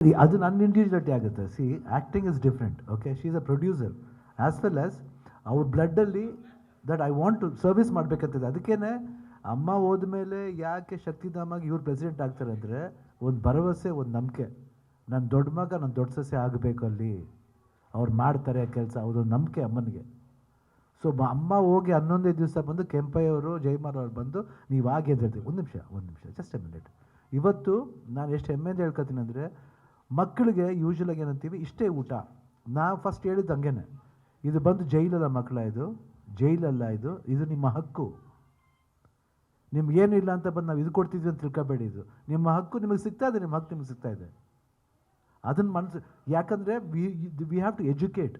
ಅದು ನನ್ನ ಇಂಡಿವಿಜುವಲಿಟಿ ಆಗುತ್ತೆ see acting is different okay she is a producer as well as ಅವ್ರ ಬ್ಲಡ್ಡಲ್ಲಿ that I want to service ಮಾಡಬೇಕಂತಿದೆ ಅದಕ್ಕೇ ಅಮ್ಮ ಹೋದ ಮೇಲೆ ಯಾಕೆ ಶಕ್ತಿಧಾಮಾಗಿ ಇವ್ರು ಪ್ರೆಸಿಡೆಂಟ್ ಆಗ್ತಾರೆ ಅಂದರೆ ಒಂದು ಭರವಸೆ, ಒಂದು ನಂಬಿಕೆ. ನನ್ನ ದೊಡ್ಡ ಮಗ ನನ್ನ ದೊಡ್ಡ ಸಸ್ಯ ಆಗಬೇಕು ಅಲ್ಲಿ. ಅವ್ರು ಮಾಡ್ತಾರೆ ಕೆಲಸ, ಅದೊಂದು ನಂಬಿಕೆ ಅಮ್ಮನಿಗೆ. ಸೊ ಅಮ್ಮ ಹೋಗಿ ಹನ್ನೊಂದೇ ದಿವಸ ಬಂದು ಕೆಂಪಯ್ಯವರು ಜೈಮಾರ್ ಅವ್ರು ಬಂದು ನೀವು ಆಗಿ ಅಂತ ಒಂದು ನಿಮಿಷ ಒಂದು ನಿಮಿಷ ಜಸ್ಟ್ ಎ ಮಿನಿಟ್ ಇವತ್ತು ನಾನು ಎಷ್ಟು ಹೆಮ್ಮೆಯಿಂದ ಹೇಳ್ಕೊತೀನಿ ಅಂದರೆ ಮಕ್ಕಳಿಗೆ ಯೂಶ್ವಲಾಗಿ ಏನಂತೀವಿ, ಇಷ್ಟೇ ಊಟ. ನಾ ಫಸ್ಟ್ ಹೇಳಿದ್ದು ಹಂಗೇನೆ. ಇದು ಬಂದು ಜೈಲಲ್ಲ ಮಕ್ಕಳ ಇದು. ಜೈಲಲ್ಲ ಇದು. ಇದು ನಿಮ್ಮ ಹಕ್ಕು. ನಿಮ್ಗೇನಿಲ್ಲ ಅಂತ ಬಂದು ನಾವು ಇದು ಕೊಡ್ತಿದ್ವಿ ಅಂತ ತಿಳ್ಕೊಬೇಡಿ ಇದು. ನಿಮ್ಮ ಹಕ್ಕು ನಿಮಗೆ ಸಿಗ್ತಾ ಇದೆ, ನಿಮ್ಮ ಹಕ್ಕು ನಿಮಗೆ ಸಿಗ್ತಾ ಇದೆ. ಅದನ್ನು ಮನಸ್ಸು ಯಾಕಂದರೆ we we have to educate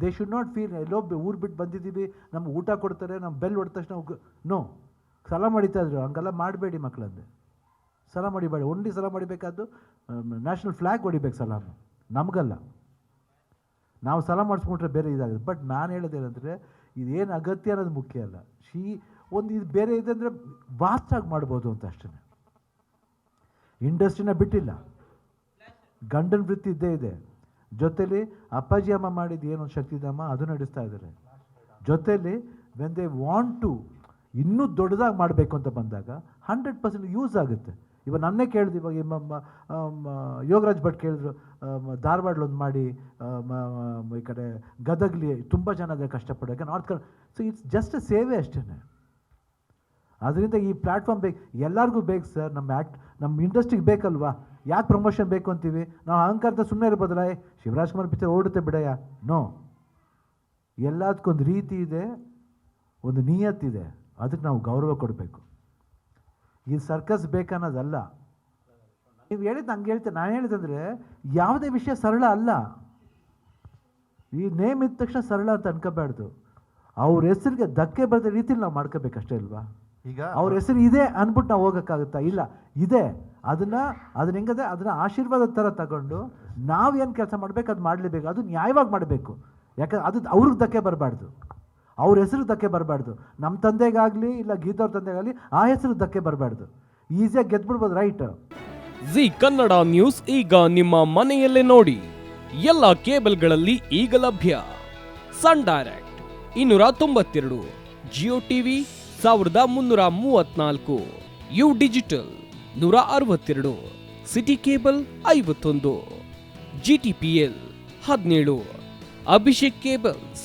they should not feel ಎಲ್ಲೋ ಊರು ಬಿಟ್ಟು ಬಂದಿದ್ದೀವಿ, ನಮ್ಗೆ ಊಟ ಕೊಡ್ತಾರೆ ನಮ್ಮ ಬೆಲ್ ಹೊಡೆದ ತಕ್ಷಣ ನೋ ಸಲ ಮಾಡಿತಾ ಇದ್ರು. ಹಂಗೆಲ್ಲ ಮಾಡಬೇಡಿ ಮಕ್ಕಳಂದೆ ಸಲ ಮಾಡಿಬೇಡಿ ಒಂಡಿ ಸಲ ಮಾಡಿಬೇಕಾದ್ದು ನ್ಯಾಷನಲ್ ಫ್ಲ್ಯಾಗ್ ಹೊಡಿಬೇಕು ಸಲಾಮ್ ನಮಗಲ್ಲ. ನಾವು ಸಲ ಮಾಡಿಸ್ಕೊಂಡ್ರೆ ಬೇರೆ ಇದಾಗುತ್ತೆ. ಬಟ್ ನಾನು ಹೇಳೋದೇನೆಂದರೆ, ಇದೇನು ಅಗತ್ಯ ಅನ್ನೋದು ಮುಖ್ಯ ಅಲ್ಲ. ಶೀ, ಒಂದು ಇದು ಬೇರೆ ಇದೆ ಅಂದರೆ ವಾಸ್ಟಾಗಿ ಮಾಡ್ಬೋದು ಅಂತ ಅಷ್ಟೇ. ಇಂಡಸ್ಟ್ರಿನ ಬಿಟ್ಟಿಲ್ಲ. ಗಂಡನ ವೃತ್ತಿ ಇದ್ದೇ ಇದೆ. ಜೊತೆಲಿ ಅಪ್ಪಾಜಿ ಅಮ್ಮ ಮಾಡಿದ ಏನು ಶಕ್ತಿಧಾಮ, ಅದು ನಡೆಸ್ತಾ ಇದ್ದಾರೆ. ಜೊತೆಲಿ ವೆನ್ ದೇ ವಾಂಟ್ ಟು ಇನ್ನೂ ದೊಡ್ಡದಾಗಿ ಮಾಡಬೇಕು ಅಂತ ಬಂದಾಗ ಹಂಡ್ರೆಡ್ ಪರ್ಸೆಂಟ್ ಯೂಸ್ ಆಗುತ್ತೆ. ಇವಾಗ ನನ್ನೇ ಕೇಳಿದ್ರು ಇವಾಗ ಯೋಗರಾಜ್ ಭಟ್ ಕೇಳಿದ್ರು ಧಾರವಾಡಲೊಂದು ಮಾಡಿ ಈ ಕಡೆ ಗದಗ್ಲಿ ತುಂಬ ಜನ ಅದೇ ಕಷ್ಟಪಡೋಕೆ north Kannada so it's just a ಸೇವೆ ಅಷ್ಟೇ ಅದರಿಂದ ಈ ಪ್ಲ್ಯಾಟ್ಫಾರ್ಮ್ ಬೇಕು ಎಲ್ಲರಿಗೂ ಬೇಕು ಸರ್ ನಮ್ಮ ಆ್ಯಕ್ಟ್ ನಮ್ಮ ಇಂಡಸ್ಟ್ರಿಗೆ ಬೇಕಲ್ವಾ? ಯಾಕೆ ಪ್ರಮೋಷನ್ ಬೇಕು ಅಂತೀವಿ? ನಾವು ಅಹಂಕಾರದ ಸುಮ್ಮನೆ ಇರ್ಬೋದಲ್ಲ ಶಿವರಾಜ್ ಕುಮಾರ್ ಪಿಕ್ಚರ್ ಓಡುತ್ತೆ ಬಿಡಯ್ಯ? ನೋ ಎಲ್ಲದಕ್ಕೊಂದು ರೀತಿ ಇದೆ, ಒಂದು ನಿಯತ್ತಿದೆ. ಅದಕ್ಕೆ ನಾವು ಗೌರವ ಕೊಡಬೇಕು. ಈ ಸರ್ಕಸ್ ಬೇಕನ್ನೋದಲ್ಲ ನೀವು ಹೇಳಿದ್ದು ಹಂಗೆ ಹೇಳ್ತೀನಿ ನಾನು ಹೇಳಿದಂದರೆ ಯಾವುದೇ ವಿಷಯ ಸರಳ ಅಲ್ಲ. ಈ ನೇಮ್ ಇದ್ದ ತಕ್ಷಣ ಸರಳ ಅಂತ ಅನ್ಕೋಬಾರ್ದು ಅವ್ರ ಹೆಸರಿಗೆ ಧಕ್ಕೆ ಬರದ ರೀತಿಲಿ ನಾವು ಮಾಡ್ಕೋಬೇಕಷ್ಟೇ ಅಲ್ವಾ? ಈಗ ಅವ್ರ ಹೆಸರು ಇದೆ ಅಂದ್ಬಿಟ್ಟು ನಾವು ಹೋಗೋಕ್ಕಾಗುತ್ತಾ? ಇಲ್ಲ ಇದೆ. ಅದನ್ನ ಅದನ್ನ ಹೆಂಗದೆ ಅದನ್ನು ಆಶೀರ್ವಾದದ ಥರ ತಗೊಂಡು ನಾವು ಏನು ಕೆಲಸ ಮಾಡಬೇಕು ಅದು ಮಾಡಲೇಬೇಕು. ಅದು ನ್ಯಾಯವಾಗಿ ಮಾಡಬೇಕು. ಯಾಕಂದ್ರೆ ಅದು ಅವ್ರಿಗೆ ಧಕ್ಕೆ ಬರಬಾರ್ದು. ಅವ್ರ ಹೆಸರು ಧಕ್ಕೆ ಬರಬಾರ್ದು. ನಮ್ಮ ತಂದೆಗಾಗಲಿ ಇಲ್ಲ ಗೀತವ್ರ ತಂದೆಗಾಗಲಿ ಆ ಹೆಸರು ಧಕ್ಕೆ ಬರಬಾರ್ದು. ಈಸಿಯಾಗಿ ಗೆದ್ಬಿಡ್ಬೋದು ರೈಟ್ ಜಿ ಕನ್ನಡ ನ್ಯೂಸ್ ಈಗ ನಿಮ್ಮ ಮನೆಯಲ್ಲೇ ನೋಡಿ. ಎಲ್ಲ ಕೇಬಲ್ಗಳಲ್ಲಿ ಈಗ ಲಭ್ಯ. ಸನ್ ಡೈರೆಕ್ಟ್ ಇನ್ನೂರ ತೊಂಬತ್ತೆರಡು ಜಿಯೋ ಟಿವಿ ಸಾವಿರದ ಮುನ್ನೂರ ಮೂವತ್ನಾಲ್ಕು ಯು ಡಿಜಿಟಲ್ ನೂರ ಅರವತ್ತೆರಡು ಸಿಟಿ ಕೇಬಲ್ ಐವತ್ತೊಂದು ಜಿ ಟಿ ಪಿ ಎಲ್ ಹದಿನೇಳು ಅಭಿಷೇಕ್ ಕೇಬಲ್ಸ್